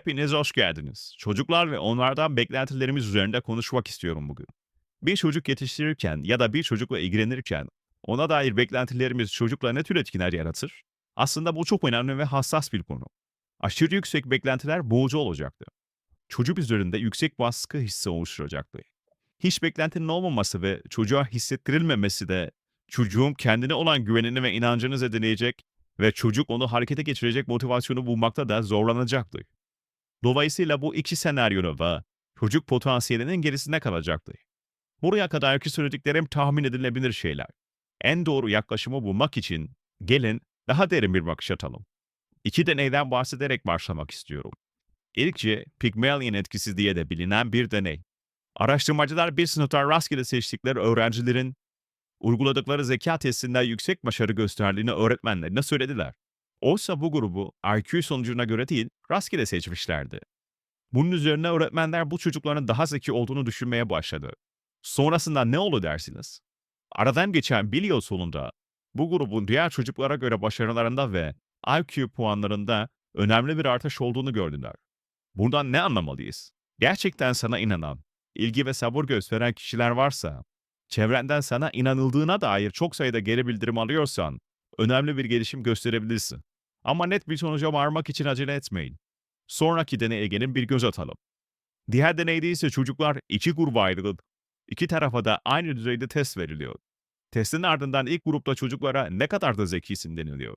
Hepiniz hoş geldiniz. Çocuklar ve onlardan beklentilerimiz üzerinde konuşmak istiyorum bugün. Bir çocuk yetiştirirken ya da bir çocukla ilgilenirken ona dair beklentilerimiz çocukla ne tür etkiler yaratır? Aslında bu çok önemli ve hassas bir konu. Aşırı yüksek beklentiler boğucu olacaktı. Çocuk üzerinde yüksek baskı hissi oluşturacaktı. Hiç beklentinin olmaması ve çocuğa hissettirilmemesi de çocuğun kendine olan güvenini ve inancını zedeleyecek ve çocuk onu harekete geçirecek motivasyonu bulmakta da zorlanacaktı. Dolayısıyla bu iki senaryoda da çocuk potansiyelinin gerisinde kalacaktı. Buraya kadarki söylediklerim tahmin edilebilir şeyler. En doğru yaklaşımı bulmak için gelin daha derin bir bakış atalım. İki deneyden bahsederek başlamak istiyorum. İlkçe Pygmalion etkisi diye de bilinen bir deney. Araştırmacılar bir sınıfta rastgele seçtikleri öğrencilerin uyguladıkları zeka testinde yüksek başarı gösterdiğini öğretmenlerine söylediler. Oysa bu grubu IQ sonucuna göre değil, rastgele seçmişlerdi. Bunun üzerine öğretmenler bu çocukların daha zeki olduğunu düşünmeye başladı. Sonrasında ne oldu dersiniz? Aradan geçen bir yıl sonunda bu grubun diğer çocuklara göre başarılarında ve IQ puanlarında önemli bir artış olduğunu gördüler. Bundan ne anlamalıyız? Gerçekten sana inanan, ilgi ve sabır gösteren kişiler varsa, çevrenden sana inanıldığına dair çok sayıda geri bildirim alıyorsan, önemli bir gelişim gösterebilirsin. Ama net bir sonuca varmak için acele etmeyin. Sonraki deneye gelin bir göz atalım. Diğer deneyde ise çocuklar iki gruba ayrılıp iki tarafa da aynı düzeyde test veriliyor. Testin ardından ilk grupta çocuklara ne kadar da zekisin deniliyor.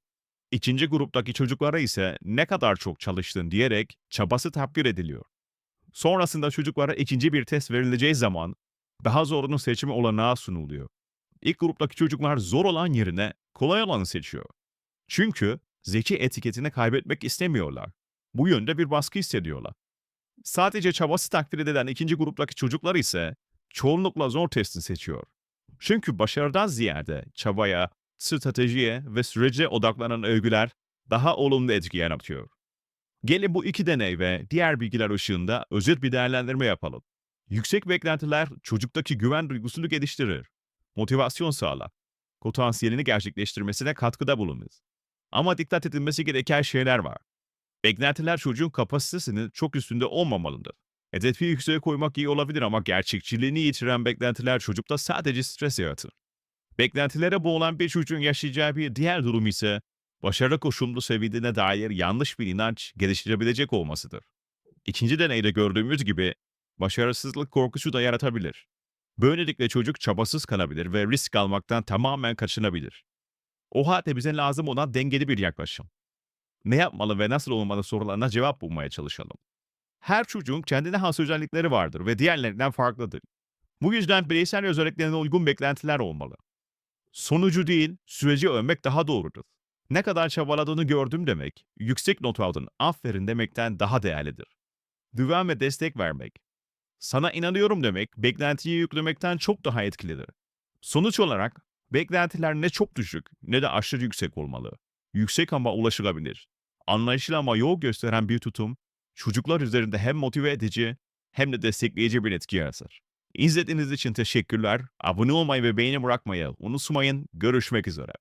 İkinci gruptaki çocuklara ise ne kadar çok çalıştın diyerek çabası takdir ediliyor. Sonrasında çocuklara ikinci bir test verileceği zaman daha zorunun seçimi olanağı sunuluyor. İlk gruptaki çocuklar zor olan yerine kolay olanı seçiyor. Çünkü zeki etiketini kaybetmek istemiyorlar. Bu yönde bir baskı hissediyorlar. Sadece çabası takdir edilen ikinci gruptaki çocuklar ise çoğunlukla zor testi seçiyor. Çünkü başarıdan ziyade çabaya, stratejiye ve sürece odaklanan övgüler daha olumlu etki yaratıyor. Gelin bu iki deney ve diğer bilgiler ışığında özet bir değerlendirme yapalım. Yüksek beklentiler çocuktaki güven duygusunu geliştirir, motivasyon sağlar, potansiyelini gerçekleştirmesine katkıda bulunur. Ama dikkat edilmesi gereken şeyler var. Beklentiler çocuğun kapasitesinin çok üstünde olmamalıdır. Hedefi yükseğe koymak iyi olabilir ama gerçekçiliğini yitiren beklentiler çocukta sadece stres yaratır. Beklentilere boğulan bir çocuğun yaşayacağı bir diğer durum ise başarı koşullu seviyene dair yanlış bir inanç geliştirebilecek olmasıdır. İkinci deneyde gördüğümüz gibi başarısızlık korkusu da yaratabilir. Böylelikle çocuk çabasız kalabilir ve risk almaktan tamamen kaçınabilir. O halde bize lazım olan dengeli bir yaklaşım. Ne yapmalı ve nasıl olmalı sorularına cevap bulmaya çalışalım. Her çocuğun kendine has özellikleri vardır ve diğerlerinden farklıdır. Bu yüzden bireysel özelliklerine uygun beklentiler olmalı. Sonucu değil, süreci övmek daha doğrudur. Ne kadar çabaladığını gördüm demek, yüksek not aldın, aferin demekten daha değerlidir. Güven ve destek vermek. Sana inanıyorum demek, beklentiyi yüklemekten çok daha etkilidir. Sonuç olarak, beklentiler ne çok düşük ne de aşırı yüksek olmalı. Yüksek ama ulaşılabilir. Anlayışlı ama yol gösteren bir tutum, çocuklar üzerinde hem motive edici hem de destekleyici bir etki yaratır. İzlediğiniz için teşekkürler. Abone olmayı ve beğeni bırakmayı unutmayın. Görüşmek üzere.